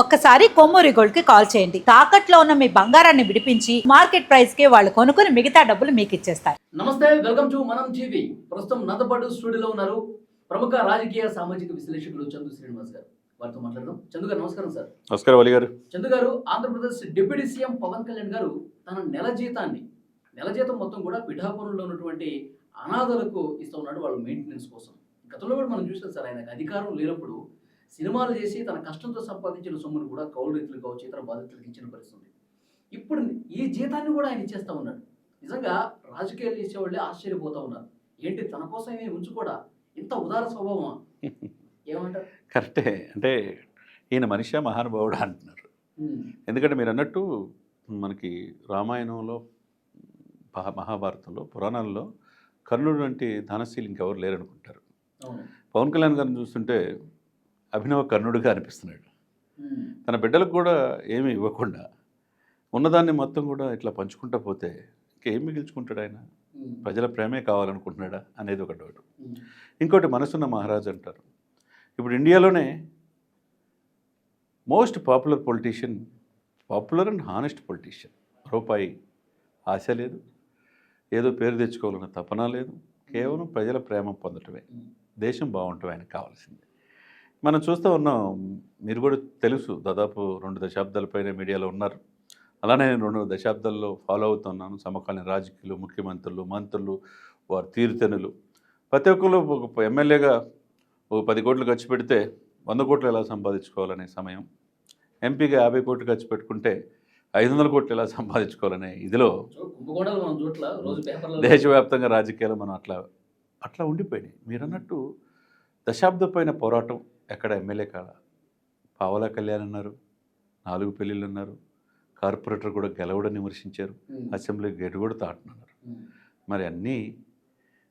ఒక్కసారి కొమ్మూరి గోల్డ్కి కాల్ చేయండి. తాకట్లో ఉన్న మీ బంగారాన్ని విడిపించి మార్కెట్ ప్రైస్కి వాళ్ళు కొనుక్కుని మిగతా డబ్బులు మీకు ఇచ్చేస్తారు. నమస్తే వెల్కమ్ టు మనం టీవీ. ప్రస్తుతం నాతో స్టూడియోలో ఉన్నారు ప్రముఖ రాజకీయ సామాజిక విశ్లేషకులు చందు శ్రీనివాస్ గారు. వారితో మాట్లాడదాం. చందు గారు నమస్కారం సార్. నమస్కారం అలీ గారు. చందు గారు ఆంధ్రప్రదేశ్ డిప్యూటీ సీఎం పవన్ కళ్యాణ్ గారు తన నెల జీతాన్ని నెల జీతం మొత్తం కూడా పిఠాపురంలో ఉన్నటువంటి అనాథలకు ఇస్తూ ఉన్నాడు వాళ్ళ మెయింటెనెన్స్ కోసం. గతంలో కూడా మనం చూసాం సార్ ఆయనకు అధికారం లేనప్పుడు సినిమాలు చేసి తన కష్టంతో సంపాదించిన సొమ్మును కూడా కౌలు రైతులు కావచ్చు ఇతర బాధితులకు ఇచ్చిన పరిస్థితి ఇప్పుడు ఈ జీతాన్ని కూడా ఆయన ఇచ్చేస్తా ఉన్నాడు. నిజంగా రాజకీయాలు చేసేవాళ్ళే ఆశ్చర్యపోతా ఉన్నారు. ఏంటి తన కోసం ఏమి ఉంచుకోడా? ఇంత ఉదార స్వభావమా? ఏమంటారు? కరెక్టే. అంటే ఈయన మనిషి మహానుభావుడు అంటున్నారు. ఎందుకంటే మీరు అన్నట్టు మనకి రామాయణంలో మహా- మహాభారతంలో పురాణాల్లో కర్ణుడు వంటి ధనశీలి ఇంకెవరు లేరనుకుంటారు. పవన్ కళ్యాణ్ గారిని చూస్తుంటే అభినవ కర్ణుడిగా అనిపిస్తున్నాడు. తన బిడ్డలకు కూడా ఏమీ ఇవ్వకుండా ఉన్నదాన్ని మొత్తం కూడా ఇట్లా పంచుకుంటా పోతే ఇంకేం మిగిల్చుకుంటాడు ఆయన. ప్రజల ప్రేమే కావాలనుకుంటున్నాడా? అనేది ఒక డౌట్. ఇంకోటి మనసున్న మహారాజు అంటారు. ఇప్పుడు ఇండియాలోనే most popular politician popular and honest politician. రూపాయి ఆశ లేదు. ఏదో పేరు తెచ్చుకోవాలన్న తపన లేదు. కేవలం ప్రజల ప్రేమ పొందటమే. దేశం బాగుంటమే ఆయనకు కావాల్సింది. మనం చూస్తూ ఉన్నాం మీరు కూడా తెలుసు దాదాపు రెండు దశాబ్దాల పైన మీడియాలో ఉన్నారు. అలానే నేను రెండు దశాబ్దాల్లో ఫాలో అవుతున్నాను సమకాలీన రాజకీయాలు ముఖ్యమంత్రులు మంత్రులు వారి తీరుతెనులు ప్రతి ఒక్కరు ఒక ఎమ్మెల్యేగా ఒక పది కోట్లు ఖర్చు పెడితే వంద కోట్లు ఎలా సంపాదించుకోవాలనే సమయం ఎంపీగా యాభై కోట్లు ఖర్చు పెట్టుకుంటే ఐదు వందల కోట్లు ఎలా సంపాదించుకోవాలనే ఇదిలో దేశవ్యాప్తంగా రాజకీయాలు మనం అట్లా అట్లా ఉండిపోయినాయి. మీరు అన్నట్టు దశాబ్ద పైన పోరాటం ఎక్కడ ఎమ్మెల్యే కాడ పావలా కళ్యాణ్ అన్నారు నాలుగు పెళ్ళిళ్ళు అన్నారు కార్పొరేటర్ కూడా గెలవడం విమర్శించారు. అసెంబ్లీ గేటు కూడా తాటున్నారు. మరి అన్నీ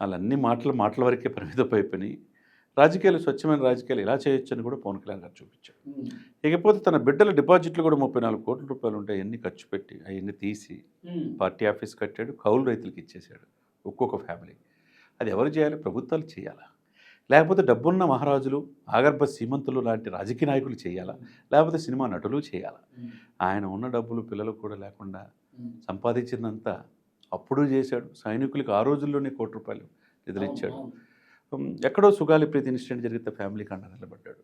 వాళ్ళన్ని మాటలు మాటల వరకే పరిమితం అయిపోయినాయి రాజకీయాలు స్వచ్ఛమైన రాజకీయాలు ఎలా చేయొచ్చు అని కూడా పవన్ కళ్యాణ్ గారు చూపించారు. ఇకపోతే తన బిడ్డల డిపాజిట్లు కూడా ముప్పై నాలుగు కోట్ల రూపాయలు ఉంటాయి అన్ని ఖర్చు పెట్టి అవన్నీ తీసి. పార్టీ ఆఫీస్ కట్టాడు కౌలు రైతులకు ఇచ్చేశాడు ఒక్కొక్క ఫ్యామిలీ అది ఎవరు చేయాలి ప్రభుత్వాలు చేయాలా లేకపోతే డబ్బున్న మహారాజులు ఆగర్భ సీమంతులు లాంటి రాజకీయ నాయకులు చేయాలా? లేకపోతే సినిమా నటులు చేయాలా. ఆయన ఉన్న డబ్బులు పిల్లలకు కూడా లేకుండా. సంపాదించిందంతా అప్పుడు చేశాడు. సైనికులకు ఆ రోజుల్లోనే కోటి రూపాయలు నిధులిచ్చాడు. ఎక్కడో సుగాలి ప్రీతి ఇన్సిడెంట్ జరిగితే ఫ్యామిలీ కండ నిలబడ్డాడు.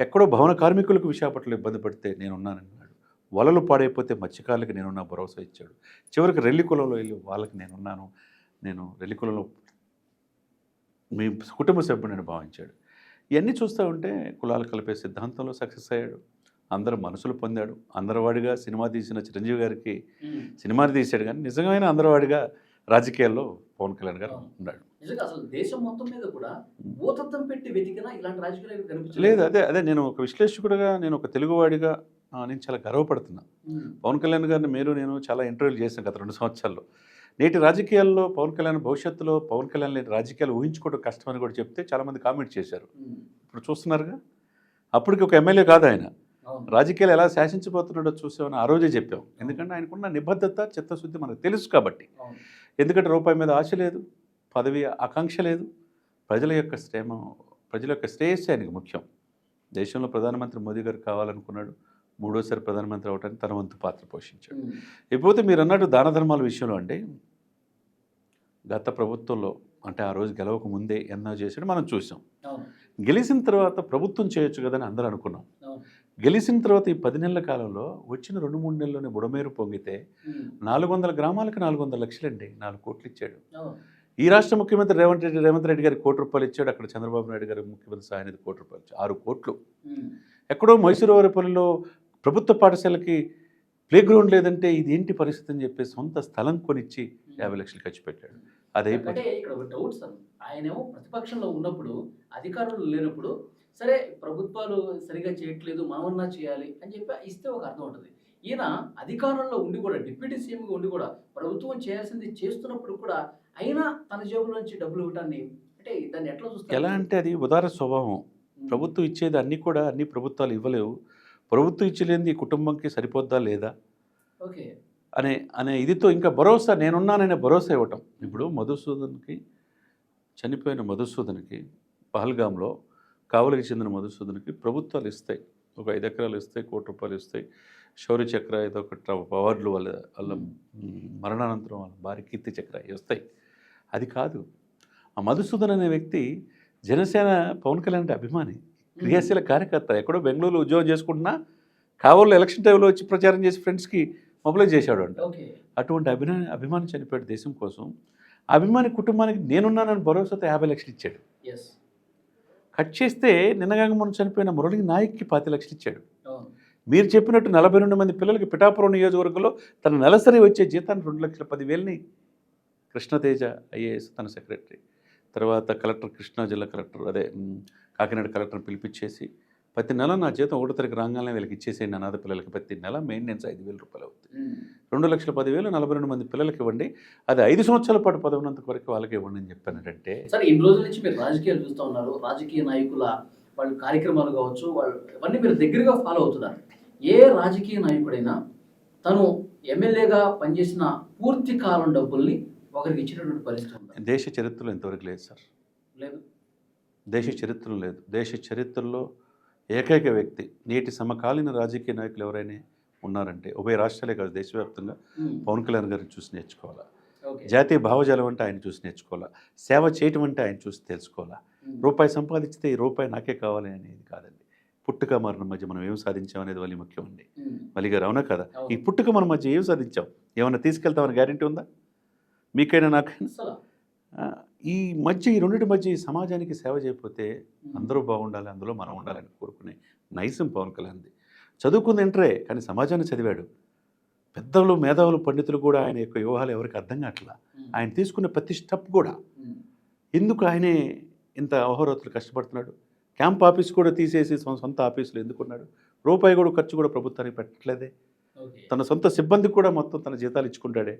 ఎక్కడో భవన కార్మికులకు విశాఖపట్నంలో ఇబ్బంది పడితే నేనున్నానన్నాడు. వలలు పాడైపోతే మత్స్యకారులకు నేనున్నా భరోసా ఇచ్చాడు. చివరికి రెల్లి కులంలో వెళ్ళి వాళ్ళకి నేనున్నాను. నేను రెల్లి కులంలో మీ కుటుంబ సభ్యుడిని భావించాడు. ఇవన్నీ చూస్తూ ఉంటే కులాలు కలిపే సిద్ధాంతంలో సక్సెస్ అయ్యాడు. అందరూ మనసులు పొందాడు. అందరవాడిగా సినిమా తీసిన చిరంజీవి గారికి ఉమ్. సినిమాని తీశాడు కానీ నిజమైన అందరవాడిగా రాజకీయాల్లో పవన్ కళ్యాణ్ గారు ఉన్నాడు. లేదు అదే అదే నేను ఒక విశ్లేషకుడిగా నేను ఒక తెలుగువాడిగా నేను చాలా గర్వపడుతున్నా. పవన్ కళ్యాణ్ గారిని మీరు నేను చాలా ఇంటర్వ్యూలు చేశాను గత రెండు సంవత్సరాల్లో. నేటి రాజకీయాల్లో పవన్ కళ్యాణ్ భవిష్యత్తులో పవన్ కళ్యాణ్ లేని రాజకీయాలు ఊహించుకోవడం కష్టమని కూడా చెప్తే చాలామంది కామెంట్ చేశారు. ఇప్పుడు చూస్తున్నారుగా? అప్పటికి ఒక ఎమ్మెల్యే కాదు ఆయన. రాజకీయాలు ఎలా శాసించబోతున్నాడో చూసామని ఆ రోజే చెప్పాం. ఎందుకంటే ఆయనకున్న నిబద్ధత చిత్తశుద్ధి మనకు తెలుసు కాబట్టి. ఎందుకంటే రూపాయి మీద ఆశ లేదు పదవి ఆకాంక్ష లేదు. ప్రజల యొక్క శ్రేమ ప్రజల యొక్క శ్రేయస్సు ఆయనకు ముఖ్యం. దేశంలో ప్రధానమంత్రి మోదీ గారు కావాలనుకున్నాడు మూడోసారి ప్రధానమంత్రి అవడానికి తన వంతు పాత్ర పోషించాడు. ఇకపోతే మీరు అన్నట్టు దాన ధర్మాల విషయంలో అంటే గత ప్రభుత్వంలో అంటే ఆ రోజు గెలవక ముందే ఎన్నో చేశాడు మనం చూసాం. గెలిచిన తర్వాత ప్రభుత్వం చేయొచ్చు కదని అందరూ అనుకున్నాం. గెలిచిన తర్వాత ఈ పది నెలల కాలంలో వచ్చిన రెండు మూడు నెలల్లోనే బుడమేరు పొంగితే. నాలుగు వందల గ్రామాలకు నాలుగు వందల లక్షలండి నాలుగు కోట్లు ఇచ్చాడు. ఈ రాష్ట్ర ముఖ్యమంత్రి రేవంత్ రెడ్డి రేవంత్ రెడ్డి గారికి కోటి రూపాయలు ఇచ్చాడు అక్కడ చంద్రబాబు నాయుడు గారి ముఖ్యమంత్రి సాయనిధి కోటి రూపాయలు ఆరు కోట్లు. ఎక్కడో మైసూరువారిపల్లిలో ప్రభుత్వ పాఠశాలకి ప్లే గ్రౌండ్ లేదంటే ఇది ఏంటి పరిస్థితి అని చెప్పి సొంత స్థలం కొనిచ్చి యాభై లక్షలు ఖర్చు పెట్టాడు అది అంటే ఇక్కడ ఒక డౌట్ సార్. ఆయనేమో ప్రతిపక్షంలో ఉన్నప్పుడు అధికారులు లేనప్పుడు సరే ప్రభుత్వాలు సరిగా చేయట్లేదు మనమన్నా చేయాలి అని చెప్పి ఇస్తే ఒక అర్థం ఉంటుంది. ఈయన అధికారంలో ఉండి కూడా డిప్యూటీ సీఎంగా ఉండి కూడా ప్రభుత్వం చేయాల్సింది చేస్తున్నప్పుడు కూడా అయినా తన జేబులోంచి డబ్బులు ఇవ్వటాన్ని అంటే దాన్ని ఎట్లా చూస్తారు? ఎలా అంటే అది ఉదార స్వభావం. ప్రభుత్వం ఇచ్చేది అన్నీ కూడా అన్ని ప్రభుత్వాలు ఇవ్వలేవు. ప్రభుత్వం ఇచ్చలేంది ఈ కుటుంబంకి సరిపోద్దా లేదా? ఓకే. అనే అనే ఇదితో ఇంకా భరోసా నేనున్నాననే భరోసా ఇవ్వటం. ఇప్పుడు మధుసూదన్కి చనిపోయిన మధుసూదన్కి పహల్గాంలో కావలికి చెందిన మధుసూదన్కి ప్రభుత్వాలు ఇస్తాయి. ఒక ఐదు ఎకరాలు ఇస్తాయి కోటి రూపాయలు ఇస్తాయి. శౌర్య చక్ర ఏదో ఒక అవార్డులు వాళ్ళ వాళ్ళ మరణానంతరం వాళ్ళ భార్య కీర్తి చక్ర వస్తాయి. అది కాదు. ఆ మధుసూదన్ అనే వ్యక్తి జనసేన పవన్ కళ్యాణ్ అంటే అభిమాని క్రియాశీల కార్యకర్త. ఎక్కడో బెంగళూరులో ఉద్యోగం చేసుకుంటున్నా కావాలి ఎలక్షన్ టైంలో వచ్చి ప్రచారం చేసి ఫ్రెండ్స్కి మొబిలైజ్ చేశాడు అంట అటువంటి అభిమాని అభిమాని చనిపోయాడు దేశం కోసం. అభిమాని కుటుంబానికి నేనున్నానని భరోసాతో యాభై లక్షలు ఇచ్చాడు. కట్ చేస్తే నిన్నగాక మొన్న చనిపోయిన మురళి నాయక్కి పాతి లక్షలు ఇచ్చాడు. అవును మీరు చెప్పినట్టు నలభై రెండు మంది పిల్లలకి పిఠాపురం నియోజకవర్గంలో తన నెలసరి వచ్చే జీతాన్ని రెండు లక్షల పదివేలని కృష్ణతేజ ఐఏఎస్ తన సెక్రటరీ. తర్వాత కలెక్టర్ కృష్ణా జిల్లా కలెక్టర్ అదే కాకినాడ కలెక్టర్ పిలిపించేసి ప్రతి నెల నా జీతం ఒకటో తారీఖు రాగానే వీళ్ళకి ఇచ్చేసేయండి అనాథ పిల్లలకి. ప్రతి నెల మెయింటెనెన్స్ ఐదు వేల రూపాయలు అవుతుంది. రెండు లక్షల పదివేలు నలభై రెండు మంది పిల్లలకి ఇవ్వండి. అది ఐదు సంవత్సరాల పాటు పదవున్నంత వరకు వాళ్ళకి ఇవ్వండి అని చెప్పానంటే సరే ఇన్ని రోజుల నుంచి మీరు రాజకీయాలు చూస్తూ ఉన్నారు. రాజకీయ నాయకుల వాళ్ళ కార్యక్రమాలు కావచ్చు వాళ్ళు ఇవన్నీ మీరు దగ్గరగా ఫాలో అవుతున్నారు. ఏ రాజకీయ నాయకుడైనా తను ఎమ్మెల్యేగా పనిచేసిన పూర్తి కాలం డబ్బుల్ని ఒకరికి ఇచ్చినటువంటి పరిస్థితి దేశ చరిత్రలో ఇంతవరకు లేదు సార్. లేదు. దేశ చరిత్రలో లేదు. దేశ చరిత్రలో ఏకైక వ్యక్తి నేటి సమకాలీన రాజకీయ నాయకులు ఎవరైనా ఉన్నారంటే ఉభయ రాష్ట్రాలే కాదు దేశవ్యాప్తంగా. పవన్ కళ్యాణ్ గారిని చూసి నేర్చుకోవాలా? జాతీయ భావజాలం అంటే ఆయన చూసి నేర్చుకోవాలా? సేవ చేయటం అంటే ఆయన చూసి తెలుసుకోవాలా. రూపాయి సంపాదించితే ఈ రూపాయి నాకే కావాలి అనేది కాదండి. పుట్టుక మరణం మధ్య మనం ఏం సాధించాం అనేది వాళ్ళ ముఖ్యం అండి. ఉమ్. మళ్ళీ గారు అవునా కదా. ఈ పుట్టుక మన మధ్య ఏం సాధించాం? ఏమైనా తీసుకెళ్తామని గ్యారెంటీ ఉందా? మీకైనా నాకైనా? ఈ మధ్య ఈ రెండింటి మధ్య ఈ సమాజానికి సేవ చేయకపోతే. అందరూ బాగుండాలి అందులో మనం ఉండాలని కోరుకునే నైసం పవన్ కళ్యాణ్ది. చదువుకుంది ఇంటరే కానీ సమాజాన్ని చదివాడు. పెద్దలు మేధావులు పండితులు కూడా ఆయన యొక్క వ్యూహాలు ఎవరికి అర్థం కావట్లా. ఆయన తీసుకునే ప్రతి స్టెప్ కూడా. ఎందుకు ఆయనే ఇంత అహోరాత్రులు కష్టపడుతున్నాడు? క్యాంప్ ఆఫీస్ కూడా తీసేసి సొంత ఆఫీసులు ఎందుకున్నాడు? రూపాయి కూడా ఖర్చు కూడా ప్రభుత్వానికి పెట్టట్లేదే. తన సొంత సిబ్బందికి కూడా మొత్తం తన జీతాలు ఇచ్చుకుంటాడే.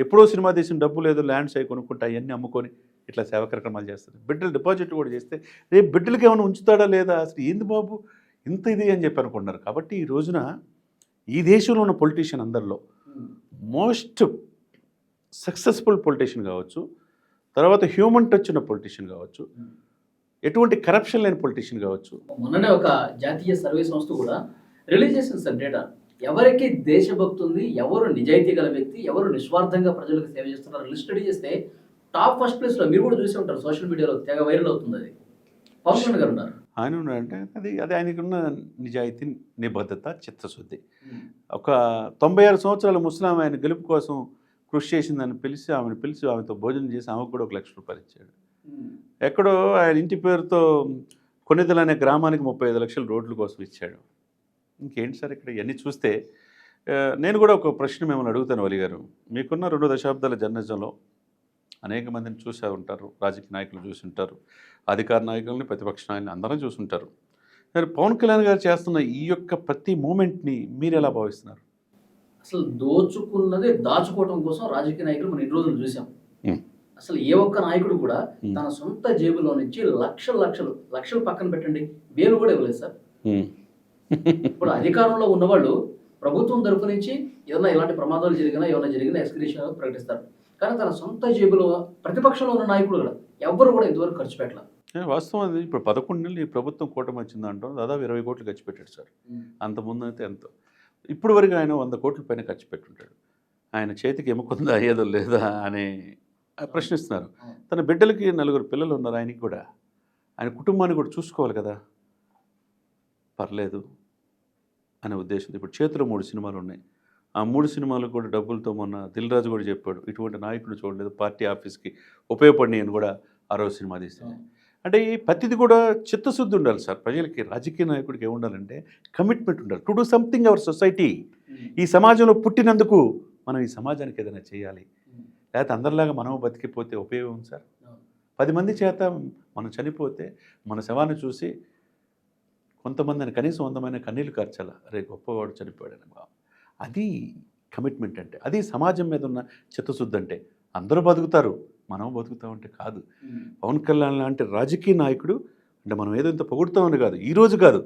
ఎప్పుడో సినిమా తీసిన డబ్బు లేదు ల్యాండ్స్ అవి కొనుక్కుంటా అవన్నీ అమ్ముకొని ఇట్లా సేవా కార్యక్రమాలు చేస్తారు. బిడ్డలు డిపాజిట్ కూడా చేస్తే రేపు బిడ్డలకి ఏమైనా ఉంచుతాడా లేదా? అసలు ఏంది బాబు? ఇంత ఇది అని చెప్పి అనుకుంటున్నారు. కాబట్టి ఈ రోజున ఈ దేశంలో ఉన్న పొలిటీషియన్ అందరిలో. మోస్ట్ సక్సెస్ఫుల్ పొలిటీషియన్ కావచ్చు తర్వాత హ్యూమన్ టచ్ ఉన్న పొలిటీషియన్ కావచ్చు ఉమ్. ఎటువంటి కరప్షన్ లేని పొలిటీషియన్ కావచ్చు. మొన్ననే ఒక జాతీయ సర్వే సంస్థ కూడా రిలీజ్ చేసింది సార్ డేటా ఎవరికి దేశభక్తి ఉంది ఎవరు నిజాయితీ గల వ్యక్తి ఎవరు నిస్వార్థంగా ప్రజలకు సేవ చేస్తున్నారు లిస్ట్ స్టడీ చేస్తే టాప్ ఫస్ట్ ప్లేస్లో మీరు కూడా చూసి ఉంటారు సోషల్ మీడియాలో తెగ వైరల్ అవుతుంది అది. పవన్ కళ్యాణ్ గారు ఉన్నారు. ఆయన ఉన్నాడంటే అది అది ఆయనకు ఉన్న నిజాయితీ నిబద్ధత చిత్తశుద్ధి. ఒక తొంభై ఆరు సంవత్సరాల ముస్లాం ఆయన గెలుపు కోసం కృషి చేసిందని పిలిచి ఆమెను పిలిచి ఆమెతో భోజనం చేసి ఆమెకు కూడా ఒక లక్ష రూపాయలు ఇచ్చాడు. ఎక్కడో ఆయన ఇంటి పేరుతో కొన్నిదల అనే గ్రామానికి ముప్పై ఐదు లక్షల రోడ్ల కోసం ఇచ్చాడు. ఇంకేంటి సార్ ఇక్కడ ఇవన్నీ చూస్తే నేను కూడా ఒక ప్రశ్న మిమ్మల్ని అడుగుతాను వలి గారు. మీకున్న రెండు దశాబ్దాల జర్నలిజంలో అనేక మందిని చూసే ఉంటారు రాజకీయ నాయకులు చూసి ఉంటారు అధికార నాయకుల్ని ప్రతిపక్ష నాయకుల్ని అందరం చూసుంటారు మరి పవన్ కళ్యాణ్ గారు చేస్తున్న ఈ యొక్క ప్రతి మూమెంట్ని మీరు ఎలా భావిస్తున్నారు? అసలు దోచుకున్నది దాచుకోవడం కోసం రాజకీయ నాయకులు మనం ఇన్ని రోజులు చూసాం. అసలు ఏ ఒక్క నాయకుడు కూడా. తన సొంత జేబులో నుంచి లక్షలు లక్షలు లక్షలు పక్కన పెట్టండి వేలు కూడా ఇవ్వలేదు సార్. ఇప్పుడు అధికారంలో ఉన్నవాళ్ళు ప్రభుత్వం తరపు నుంచి ఏదైనా ఇలాంటి ప్రమాదాలు జరిగినా ఏమైనా జరిగినా ఎస్క్రిషన్ ప్రకటిస్తారు. కానీ తన సొంత జేబులో ప్రతిపక్షంలో ఉన్న నాయకుడు కూడా ఎవ్వరు కూడా ఇంతవరకు ఖర్చు పెట్టాల. ఏ, వాస్తవం అది. ఇప్పుడు పదకొండు నెలలు ఈ ప్రభుత్వం కూటమి వచ్చిందంటాం దాదాపు ఇరవై కోట్లు ఖర్చు పెట్టాడు సార్. అంత ముందు అయితే ఎంతో? ఇప్పుడు వరకు ఆయన వంద కోట్ల పైన ఖర్చు పెట్టుంటాడు. ఆయన చేతికి ఎముకుందా ఏదో లేదా అని ప్రశ్నిస్తున్నారు. తన బిడ్డలకి నలుగురు పిల్లలు ఉన్నారు ఆయనకి కూడా. ఆయన కుటుంబాన్ని కూడా చూసుకోవాలి కదా. పర్లేదు అనే ఉద్దేశం ఇప్పుడు చేతిలో మూడు సినిమాలు ఉన్నాయి. ఆ మూడు సినిమాలు కూడా డబ్బులతో మొన్న దిల్ రాజు కూడా చెప్పాడు ఇటువంటి నాయకుడు చూడలేదు పార్టీ ఆఫీస్కి ఉపయోగపడినాయి అని కూడా ఆ రోజు సినిమా తీసింది అంటే ఈ ప్రతిది కూడా చిత్తశుద్ధి ఉండాలి సార్. ప్రజలకి రాజకీయ నాయకుడికి ఏముండాలంటే కమిట్మెంట్ ఉండాలి. To do something our society. ఈ సమాజంలో పుట్టినందుకు మనం ఈ సమాజానికి ఏదైనా చేయాలి. లేకపోతే అందరిలాగా మనం బతికిపోతే ఉపయోగం సార్. పది మంది చేత మనం చనిపోతే మన శవాన్ని చూసి కొంతమందిని కనీసం వందమైన కన్నీళ్ళు కార్చాల? అరే గొప్పవాడు చనిపోయాడని బా అది కమిట్మెంట్ అంటే అది సమాజం మీద ఉన్న చిత్తశుద్ధి అంటే. అందరూ బతుకుతారు మనం బతుకుతామంటే కాదు. పవన్ కళ్యాణ్ లాంటి రాజకీయ నాయకుడు అంటే మనం ఏదో ఇంత పొగుడుతామని కాదు. ఈ రోజు కాదు.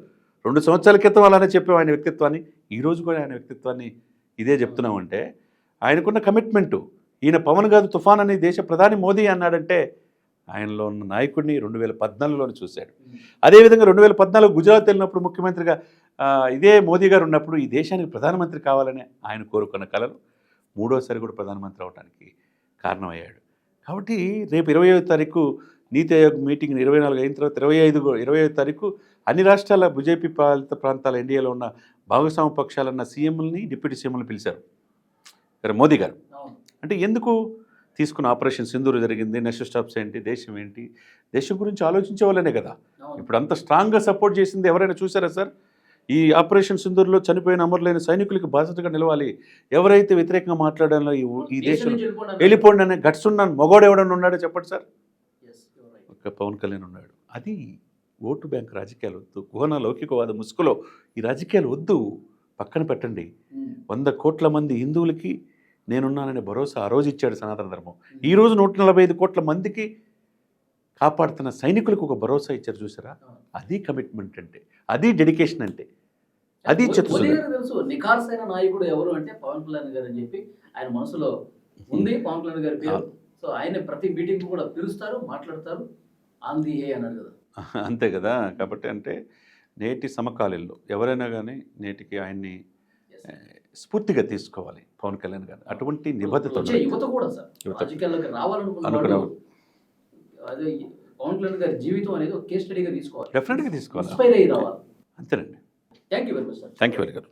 రెండు సంవత్సరాల క్రితం అలానే చెప్పాం ఆయన వ్యక్తిత్వాన్ని. ఈ రోజు కూడా ఆయన వ్యక్తిత్వాన్ని ఇదే చెప్తున్నామంటే ఆయనకున్న కమిట్మెంటు ఈయన పవన్ కాదు తుఫాన్ అని దేశ ప్రధాని మోదీ అన్నాడంటే ఆయనలో ఉన్న నాయకుడిని రెండు వేల పద్నాలుగులోనే చూశాడు. అదేవిధంగా రెండు వేల పద్నాలుగు గుజరాత్ వెళ్ళినప్పుడు ముఖ్యమంత్రిగా ఇదే మోదీ గారు ఉన్నప్పుడు ఈ దేశానికి ప్రధానమంత్రి కావాలని ఆయన కోరుకున్న కళలు మూడోసారి కూడా ప్రధానమంత్రి అవడానికి కారణమయ్యాడు. కాబట్టి రేపు ఇరవై తారీఖు నీతి ఆయోగ్ మీటింగ్ ఇరవై నాలుగు అయిన తర్వాత ఇరవై ఐదు ఇరవై ఐదు తారీఖు అన్ని రాష్ట్రాల బీజేపీ పాలిత ప్రాంతాల ఇండియాలో ఉన్న భాగస్వామ్య పక్షాలన్న సీఎంలని డిప్యూటీ సీఎంలు పిలిచారు. మోదీ గారు. అంటే ఎందుకు తీసుకున్న ఆపరేషన్ సింధూరు జరిగింది నెక్స్ట్ స్టాప్స్ ఏంటి దేశం ఏంటి దేశం గురించి ఆలోచించే వాళ్ళనే కదా. ఇప్పుడు అంత స్ట్రాంగ్గా సపోర్ట్ చేసింది ఎవరైనా చూసారా సార్? ఈ ఆపరేషన్ సింధూర్లో చనిపోయిన అమరులైన సైనికులకి బాధ్యతగా నిలవాలి. ఎవరైతే వ్యతిరేకంగా మాట్లాడాలో ఈ దేశంలో వెళ్ళిపోండి అనే గట్స్ ఉన్న మొగోడు ఎవడన్నా ఉన్నాడో చెప్పండి సార్? పవన్ కళ్యాణ్ ఉన్నాడు. అది ఓటు బ్యాంక్ రాజకీయాలు వద్దు కుహన లౌకికవాద ముసుగులో ఈ రాజకీయాలు వద్దు పక్కన పెట్టండి. ఉమ్. వంద కోట్ల మంది హిందువులకి నేనున్నాననే భరోసా ఆ రోజు ఇచ్చాడు సనాతన ధర్మం. ఈ రోజు నూట నలభై ఐదు కోట్ల మందికి కాపాడుతున్న సైనికులకు ఒక భరోసా ఇచ్చారు చూసారా? అది కమిట్మెంట్ అంటే అది డెడికేషన్ అంటే అది తెలుసు. నిఖార్సైన నాయకుడు ఎవరు అంటే పవన్ కళ్యాణ్ గారు అని చెప్పి ఆయన మనసులో ఉంది పవన్ కళ్యాణ్ గారి పేరు. సో ఆయన ప్రతి మీటింగ్ కూడా పిలుస్తారు మాట్లాడతారు. అన్నాడు కదా. అంతే కదా? కాబట్టి అంటే నేటి సమకాలీల్లో ఎవరైనా కానీ నేటికి ఆయన్ని స్ఫూర్తిగా తీసుకోవాలి పవన్ కళ్యాణ్ గారు అటువంటి నిబద్ధత పవన్ కళ్యాణ్ గారి జీవితం అనేది ఒక కేస్ స్టడీగా తీసుకోవాలి. డెఫినెట్గా తీసుకోవాలి. ఇన్స్పైర్ అయ్యి రావాలి. అంతేనండి. Thank you very much sir thank you very garu.